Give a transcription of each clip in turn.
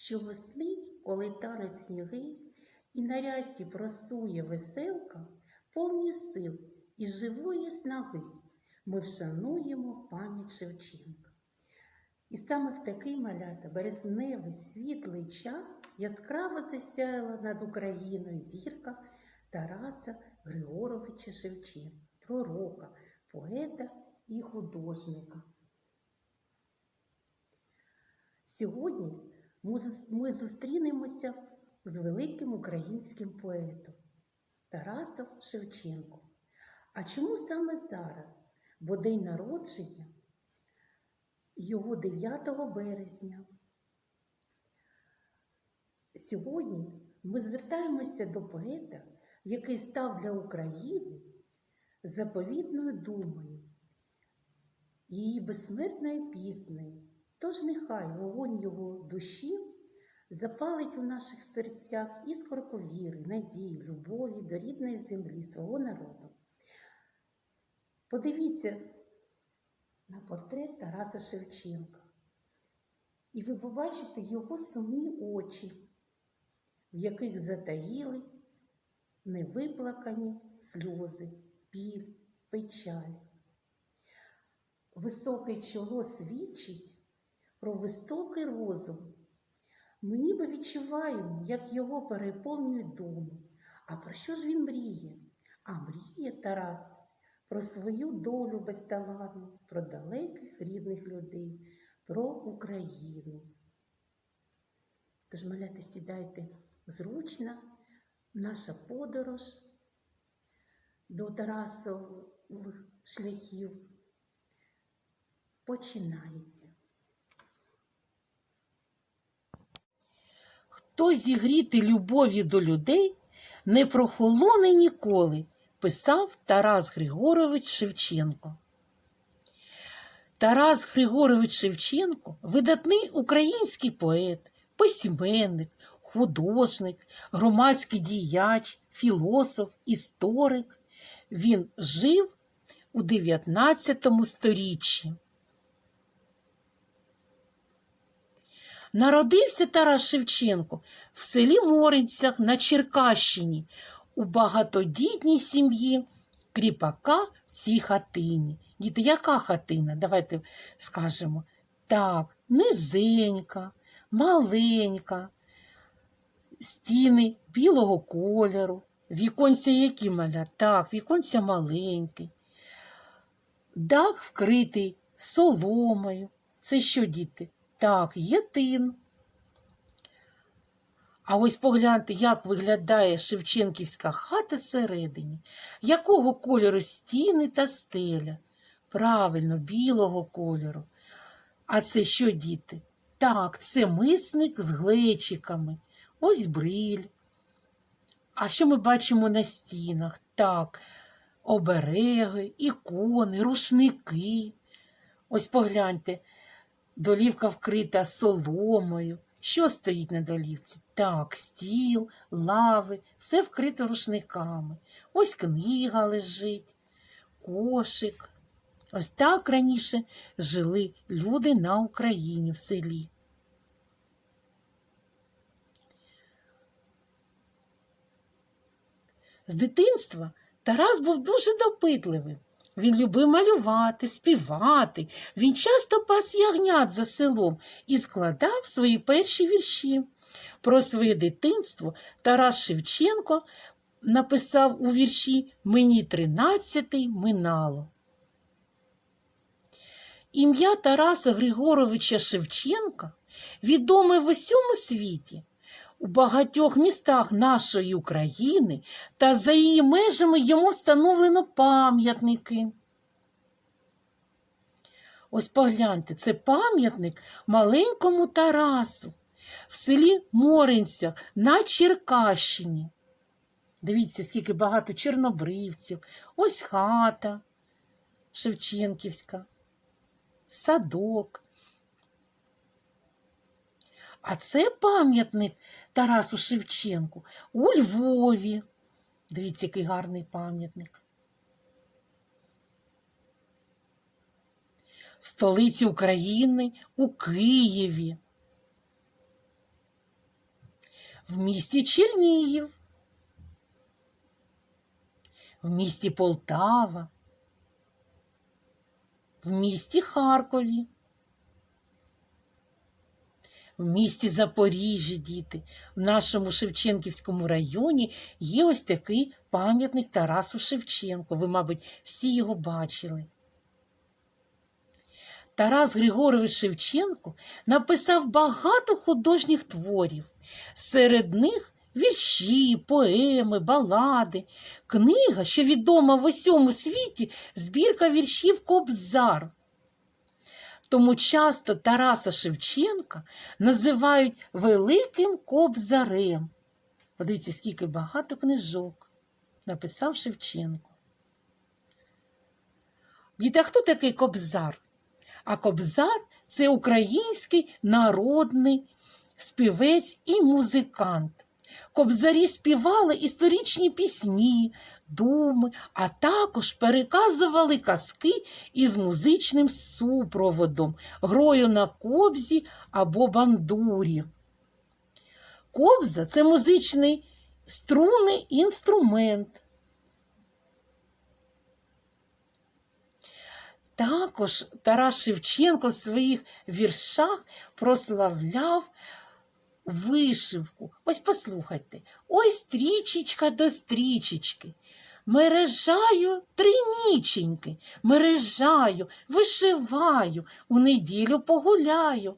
що весни, коли тануть сніги, і на рясті просує веселка, повні сил і живої снаги, ми вшануємо пам'ять Шевченка. І саме в такий малята березневий світлий час яскраво засяяла над Україною зірка Тараса Григоровича Шевченка, пророка, поета і художника. Сьогодні ми зустрінемося з великим українським поетом Тарасом Шевченком. А чому саме зараз? Бо день народження його 9 березня. Сьогодні ми звертаємося до поета, який став для України заповітною думою, її безсмертною піснею. Тож нехай вогонь його душі запалить у наших серцях іскорку віри, надії, любові до рідної землі, свого народу. Подивіться на портрет Тараса Шевченка. І ви побачите його сумні очі, в яких затаїлись невиплакані сльози, біль, печаль. Високе чоло свідчить про високий розум. Ми ніби відчуваємо, як його переповнюють думи. А про що ж він мріє? А мріє Тарас про свою долю безталанну, про далеких рідних людей, про Україну. Тож, маляти, сідайте зручно, наша подорож до Тарасових шляхів починається. Хто зігріти любові до людей не прохолоне ніколи, писав Тарас Григорович Шевченко. Тарас Григорович Шевченко видатний український поет, письменник, художник, громадський діяч, філософ, історик. Він жив у 19 сторіччі. Народився Тарас Шевченко в селі Моринцях на Черкащині у багатодітній сім'ї кріпака в цій хатині. Діти, яка хатина? Давайте скажемо. Так, низенька, маленька, стіни білого кольору, віконця які маля? Так, віконця маленькі. Дах вкритий соломою. Це що, діти? Так, є тин. А ось погляньте, як виглядає Шевченківська хата зсередині, якого кольору стіни та стеля. Правильно, білого кольору. А це що, діти? Так, це мисник з глечиками. Ось бриль. А що ми бачимо на стінах? Так, обереги, ікони, рушники. Ось погляньте, долівка вкрита соломою. Що стоїть на долівці? Так, стіл, лави, все вкрито рушниками. Ось книга лежить, кошик. Ось так раніше жили люди на Україні в селі. З дитинства Тарас був дуже допитливим. Він любив малювати, співати. Він часто пас ягнят за селом і складав свої перші вірші. Про своє дитинство Тарас Шевченко написав у вірші Мені тринадцятий минало. Ім'я Тараса Григоровича Шевченка відоме в усьому світі. У багатьох містах нашої України та за її межами йому встановлено пам'ятники. Ось погляньте, це пам'ятник маленькому Тарасу в селі Моринцях на Черкащині. Дивіться, скільки багато чорнобривців. Ось хата Шевченківська, садок. А це пам'ятник Тарасу Шевченку у Львові. Дивіться, який гарний пам'ятник. В столиці України у Києві. в місті Чернігів, в місті Полтава, в місті Харкові, в місті Запоріжжя, діти, в нашому Шевченківському районі є ось такий пам'ятник Тарасу Шевченку. Ви, мабуть, всі його бачили. Тарас Григорович Шевченко написав багато художніх творів. Серед них вірші, поеми, балади. Книга, що відома в усьому світі, збірка віршів Кобзар. Тому часто Тараса Шевченка називають Великим Кобзарем. Подивіться, скільки багато книжок написав Шевченко. Діти, а хто такий Кобзар? А Кобзар це український народний співець і музикант. Кобзарі співали історичні пісні, думи, а також переказували казки із музичним супроводом, грою на кобзі або бандурі. Кобза це музичний струнний інструмент. Також Тарас Шевченко в своїх віршах прославляв вишивку. Ось послухайте, ось стрічечка до стрічечки. Мережаю три ніченьки, мережаю, вишиваю, у неділю погуляю.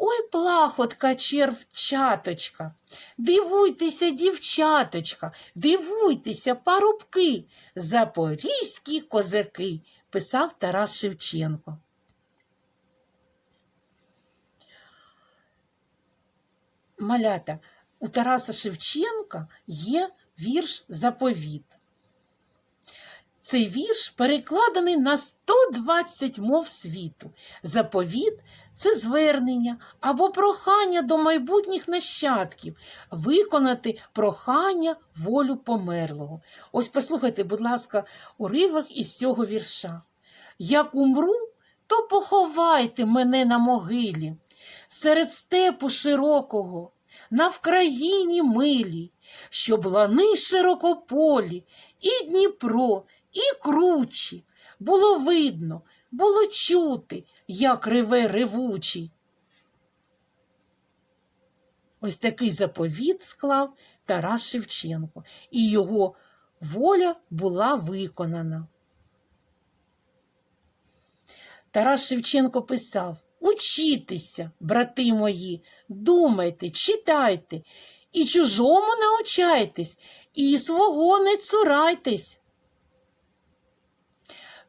Ой, плахотка червчаточка, дивуйтеся, дівчаточка, дивуйтеся, парубки, запорізькі козаки, писав Тарас Шевченко. Малята, у Тараса Шевченка є вірш Заповіт. Цей вірш перекладений на 120 мов світу. Заповіт це звернення або прохання до майбутніх нащадків виконати прохання волю померлого. Ось послухайте, будь ласка, уривок із цього вірша. Як умру, то поховайте мене на могилі, серед степу широкого, на Вкраїні милі, щоб лани широкополі, і Дніпро, і кручі. Було видно, було чути, як реве ревучий. Ось такий заповіт склав Тарас Шевченко, і його воля була виконана. Тарас Шевченко писав Учітеся, брати мої, думайте, читайте, і чужому научайтесь, і свого не цурайтесь.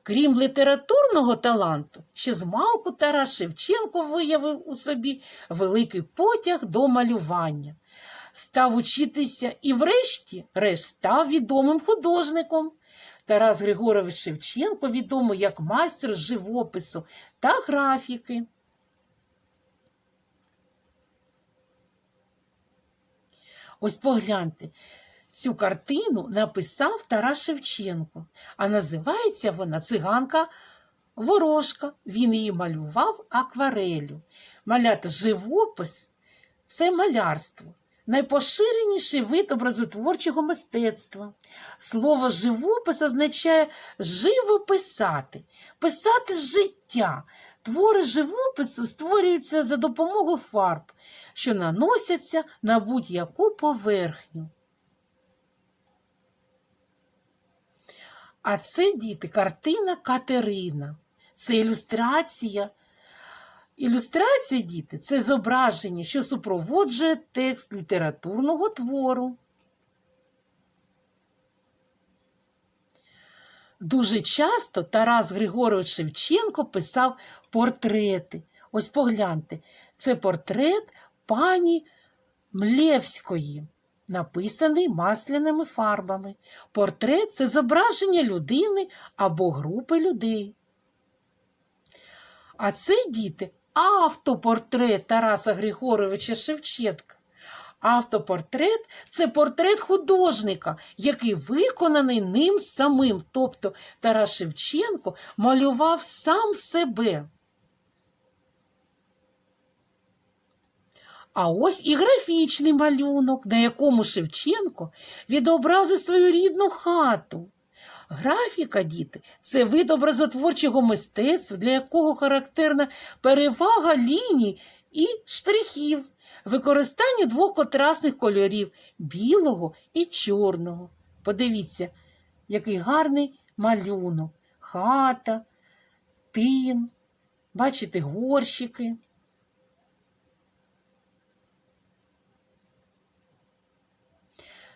Крім літературного таланту, ще змалку Тарас Шевченко виявив у собі великий потяг до малювання. Став учитися і, врешті, решт став відомим художником. Тарас Григорович Шевченко відомий як майстер живопису та графіки. Ось погляньте, цю картину написав Тарас Шевченко, а називається вона Циганка Ворожка. Він її малював акварелю. Маляти живопис це малярство. Найпоширеніший вид образотворчого мистецтва. Слово живопис означає живописати, писати з життя. Твори живопису створюються за допомогою фарб, що наносяться на будь-яку поверхню. А це діти картина Катерина. Це ілюстрація. Ілюстрація, діти, це зображення, що супроводжує текст літературного твору. Дуже часто Тарас Григорович Шевченко писав портрети. Ось погляньте, це портрет пані Млєвської, написаний масляними фарбами. Портрет це зображення людини або групи людей. А це діти автопортрет Тараса Григоровича Шевченка. Автопортрет це портрет художника, який виконаний ним самим. Тобто Тарас Шевченко малював сам себе. А ось і графічний малюнок, на якому Шевченко відобразив свою рідну хату. Графіка, діти, це вид образотворчого мистецтва, для якого характерна перевага ліній і штрихів, використання двох контрастних кольорів білого і чорного. Подивіться, який гарний малюнок. Хата, тин, бачите, горщики.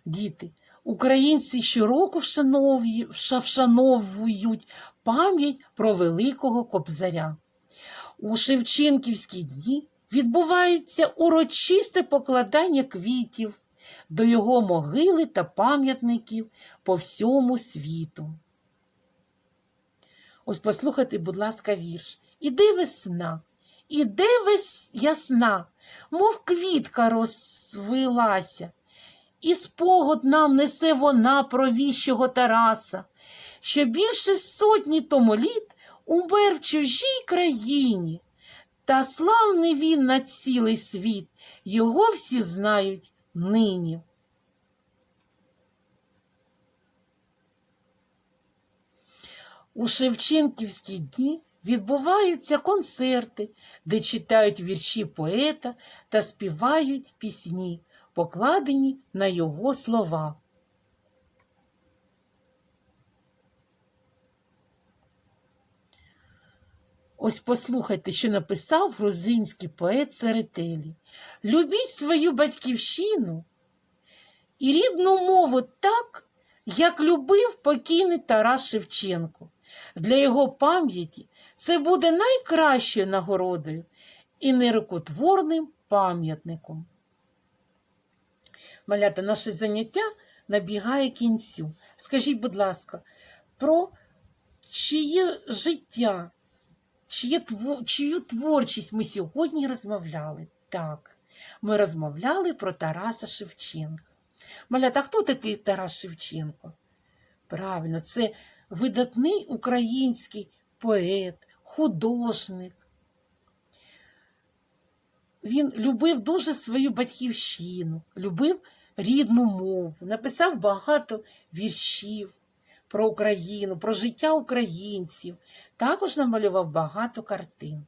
Діти, українці щороку вшановують, пам'ять про великого кобзаря. У Шевченківські дні відбувається урочисте покладання квітів до його могили та пам'ятників по всьому світу. Ось послухайте, будь ласка, вірш. Іде весна, іде вес ясна, мов квітка розвилася, і спогад нам несе вона про віщого Тараса, що більше сотні тому літ умер в чужій країні, та славний він на цілий світ, його всі знають нині. У Шевченківські дні відбуваються концерти, де читають вірші поета та співають пісні, покладені на його слова. Ось послухайте, що написав грузинський поет Церетелі. Любіть свою батьківщину і рідну мову так, як любив покійний Тарас Шевченко. Для його пам'яті це буде найкращою нагородою і нерукотворним пам'ятником. Малята, наше заняття набігає кінцю. Скажіть, будь ласка, про чиє життя, чиє, чию творчість ми сьогодні розмовляли? Так, ми розмовляли про Тараса Шевченка. Малята, хто такий Тарас Шевченко? Правильно, це видатний український поет, художник. Він любив дуже свою батьківщину, любив рідну мову, написав багато віршів про Україну, про життя українців. Також намалював багато картин.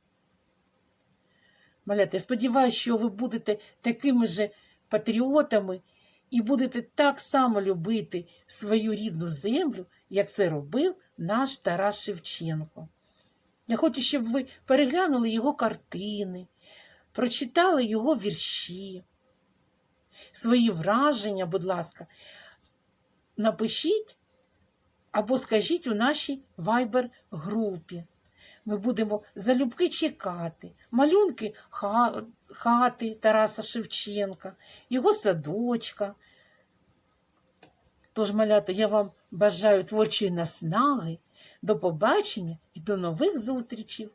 Малята, я сподіваюся, що ви будете такими же патріотами і будете так само любити свою рідну землю, як це робив наш Тарас Шевченко. Я хочу, щоб ви переглянули його картини, прочитали його вірші, свої враження, будь ласка, напишіть або скажіть у нашій вайбер-групі. Ми будемо залюбки чекати. Малюнки хати Тараса Шевченка, його садочка. Тож, малята, я вам бажаю творчої наснаги. До побачення і до нових зустрічей!